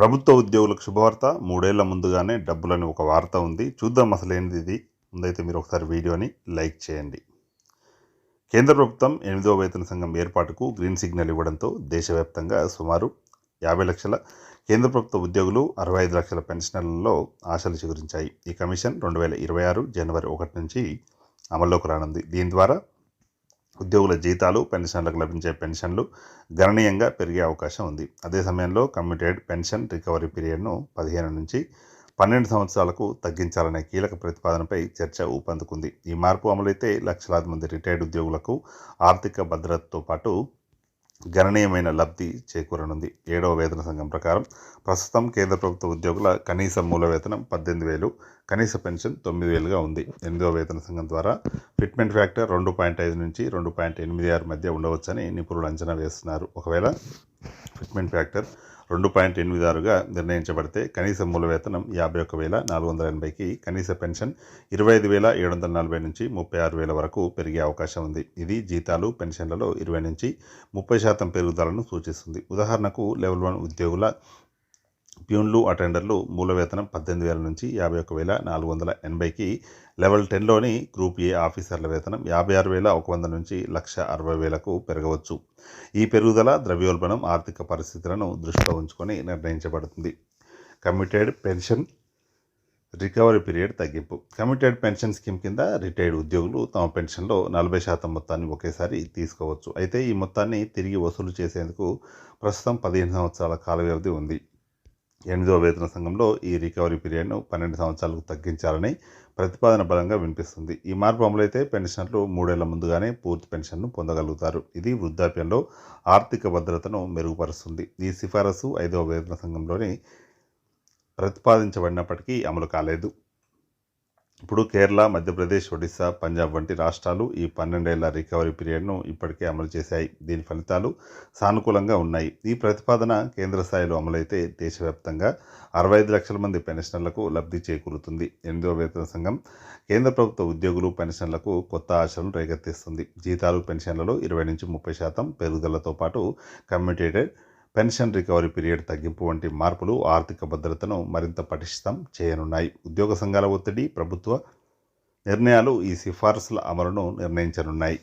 ప్రభుత్వ ఉద్యోగులకు శుభవార్త. మూడేళ్ళ ముందుగానే డబ్బులని ఒక వార్త ఉంది. చూద్దాం అసలు ఏంది ఇది ముందైతే మీరు ఒకసారి వీడియోని లైక్ చేయండి. కేంద్ర ప్రభుత్వం ఎనిమిదవ వేతన సంఘం ఏర్పాటుకు గ్రీన్ సిగ్నల్ ఇవ్వడంతో దేశవ్యాప్తంగా సుమారు యాభై లక్షల కేంద్ర ప్రభుత్వ ఉద్యోగులు అరవై ఐదు లక్షల పెన్షనర్లలో ఆశలు చిగురించాయి. ఈ కమిషన్ రెండు వేల ఇరవై ఆరు జనవరి ఒకటి నుంచి అమల్లోకి రానుంది. దీని ద్వారా ఉద్యోగుల జీతాలు పెన్షన్లకు లభించే పెన్షన్లు గణనీయంగా పెరిగే అవకాశం ఉంది. అదే సమయంలో కమ్యూటెడ్ పెన్షన్ రికవరీ పీరియడ్ను పదిహేను నుంచి పన్నెండు సంవత్సరాలకు తగ్గించాలనే కీలక ప్రతిపాదనపై చర్చ ఊపందుకుంది. ఈ మార్పు అమలైతే లక్షలాది మంది రిటైర్డ్ ఉద్యోగులకు ఆర్థిక భద్రతతో పాటు గణనీయమైన లబ్ధి చేకూరనుంది. ఏడవ వేతన సంఘం ప్రకారం ప్రస్తుతం కేంద్ర ప్రభుత్వ ఉద్యోగుల కనీస మూల వేతనం పద్దెనిమిది వేలు కనీస పెన్షన్ తొమ్మిది వేలుగా ఉంది. ఎనిమిదవ వేతన సంఘం ద్వారా ఫిట్మెంట్ ఫ్యాక్టర్ రెండు పాయింట్ ఐదు నుంచి రెండు పాయింట్ ఎనిమిది ఆరు మధ్య ఉండవచ్చని నిపుణులు అంచనా వేస్తున్నారు. ఒకవేళ రిక్రూట్మెంట్ ఫ్యాక్టర్ రెండు పాయింట్ ఎనిమిది ఆరుగా నిర్ణయించబడితే కనీస మూల వేతనం యాభై ఒక్క వేల నాలుగు వందల ఎనభైకి కనీస పెన్షన్ ఇరవై ఐదు వేల ఏడు వందల నలభై నుంచి ముప్పై ఆరు వేల వరకు పెరిగే అవకాశం ఉంది. ఇది జీతాలు పెన్షన్లలో ఇరవై నుంచి ముప్పై శాతం పెరుగుదలను సూచిస్తుంది. ఉదాహరణకు లెవెల్ వన్ ఉద్యోగుల ప్యూన్లు అటెండర్లు మూల వేతనం పద్దెనిమిది వేల నుంచి యాభై ఒక వేల నాలుగు వందల ఎనభైకి లెవెల్ టెన్లోని గ్రూప్ ఏ ఆఫీసర్ల వేతనం యాభై ఆరు వేల ఒక వంద నుంచి లక్ష అరవై వేలకు పెరగవచ్చు. ఈ పెరుగుదల ద్రవ్యోల్బణం ఆర్థిక పరిస్థితులను దృష్టిలో ఉంచుకొని నిర్ణయించబడుతుంది. కమిటెడ్ పెన్షన్ రికవరీ పీరియడ్ తగ్గింపు. కమిటెడ్ పెన్షన్ స్కీమ్ కింద రిటైర్డ్ ఉద్యోగులు తమ పెన్షన్లో నలభై శాతం మొత్తాన్ని ఒకేసారి తీసుకోవచ్చు. అయితే ఈ మొత్తాన్ని తిరిగి వసూలు చేసేందుకు ప్రస్తుతం పదిహేను సంవత్సరాల కాల వ్యవధి ఉంది. ఎనిమిదవ వేతన సంఘంలో ఈ రికవరీ పీరియడ్ను పన్నెండు సంవత్సరాలకు తగ్గించాలని ప్రతిపాదన బలంగా వినిపిస్తుంది. ఈ మార్పు అమలైతే పెన్షనర్లు మూడేళ్ళ ముందుగానే పూర్తి పెన్షన్ను పొందగలుగుతారు. ఇది వృద్ధాప్యంలో ఆర్థిక భద్రతను మెరుగుపరుస్తుంది. ఈ సిఫారసు ఐదవ వేతన సంఘంలోని ప్రతిపాదించబడినప్పటికీ అమలు కాలేదు. ఇప్పుడు కేరళ మధ్యప్రదేశ్ ఒడిశా పంజాబ్ వంటి రాష్ట్రాలు ఈ పన్నెండేళ్ళ రికవరీ పీరియడ్ను ఇప్పటికే అమలు చేశాయి. దీని ఫలితాలు సానుకూలంగా ఉన్నాయి. ఈ ప్రతిపాదన కేంద్ర స్థాయిలో అమలైతే దేశవ్యాప్తంగా అరవై ఐదు లక్షల మంది పెన్షనర్లకు లబ్ధి చేకూరుతుంది. ఎనిమిదవ వేతన సంఘం కేంద్ర ప్రభుత్వ ఉద్యోగులు పెన్షన్లకు కొత్త ఆశలను రేకెత్తిస్తుంది. జీతాలు పెన్షన్లలో ఇరవై నుంచి ముప్పై శాతం పెరుగుదలతో పాటు కమ్యూటేటెడ్ పెన్షన్ రికవరీ పీరియడ్ తగ్గింపు వంటి మార్పులు ఆర్థిక భద్రతను మరింత పటిష్టం చేయనున్నాయి. ఉద్యోగ సంఘాల ఒత్తిడి ప్రభుత్వ నిర్ణయాలు ఈ సిఫార్సుల అమలును నిర్ణయించనున్నాయి.